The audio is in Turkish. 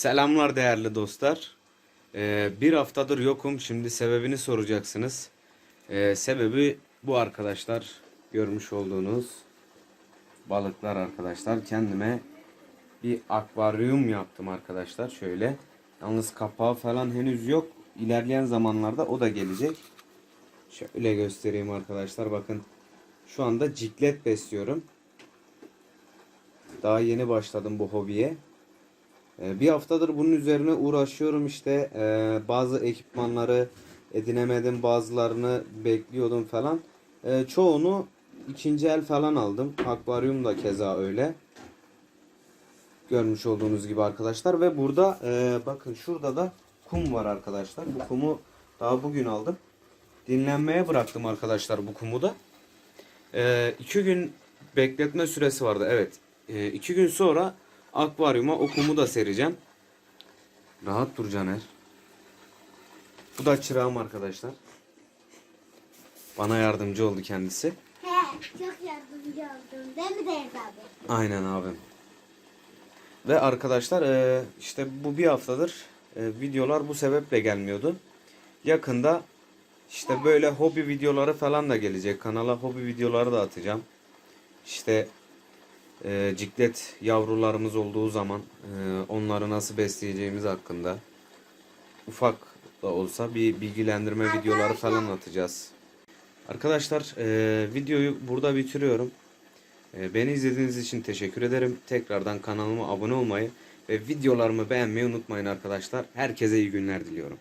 Selamlar değerli dostlar. Ee, bir haftadır yokum. Şimdi sebebini soracaksınız. Ee, sebebi bu arkadaşlar. Görmüş olduğunuz balıklar arkadaşlar. Kendime bir akvaryum yaptım arkadaşlar. Şöyle. Yalnız kapağı falan henüz yok. İlerleyen zamanlarda o da gelecek. Şöyle göstereyim arkadaşlar. Bakın. Şu anda ciklet besliyorum. Daha yeni başladım bu hobiye. Ee, Bir haftadır bunun üzerine uğraşıyorum işte Ee, bazı ekipmanları edinemedim bazılarını bekliyordum falan. Ee, çoğunu ikinci el falan aldım. Akvaryum da keza öyle. Görmüş olduğunuz gibi arkadaşlar ve burada e, bakın şurada da kum var arkadaşlar. Bu kumu daha bugün aldım. Dinlenmeye bıraktım arkadaşlar bu kumu da. Ee, iki gün bekletme süresi vardı evet. Ee, iki gün sonra akvaryuma o kumu da sereceğim. Rahat dur Caner. Bu da çırağım arkadaşlar. Bana yardımcı oldu kendisi. He, çok yardımcı oldun. Değil mi Deniz abi? Aynen abim. Ve arkadaşlar e, işte bu bir haftadır e, videolar bu sebeple gelmiyordu. Yakında işte böyle hobi videoları falan da gelecek. Kanala hobi videoları da atacağım. İşte e, ciklet yavrularımız olduğu zaman e, onları nasıl besleyeceğimiz hakkında ufak da olsa bir bilgilendirme videoları falan atacağız. Arkadaşlar e, videoyu burada bitiriyorum. E, beni izlediğiniz için teşekkür ederim. Tekrardan kanalıma abone olmayı ve videolarımı beğenmeyi unutmayın arkadaşlar. Herkese iyi günler diliyorum.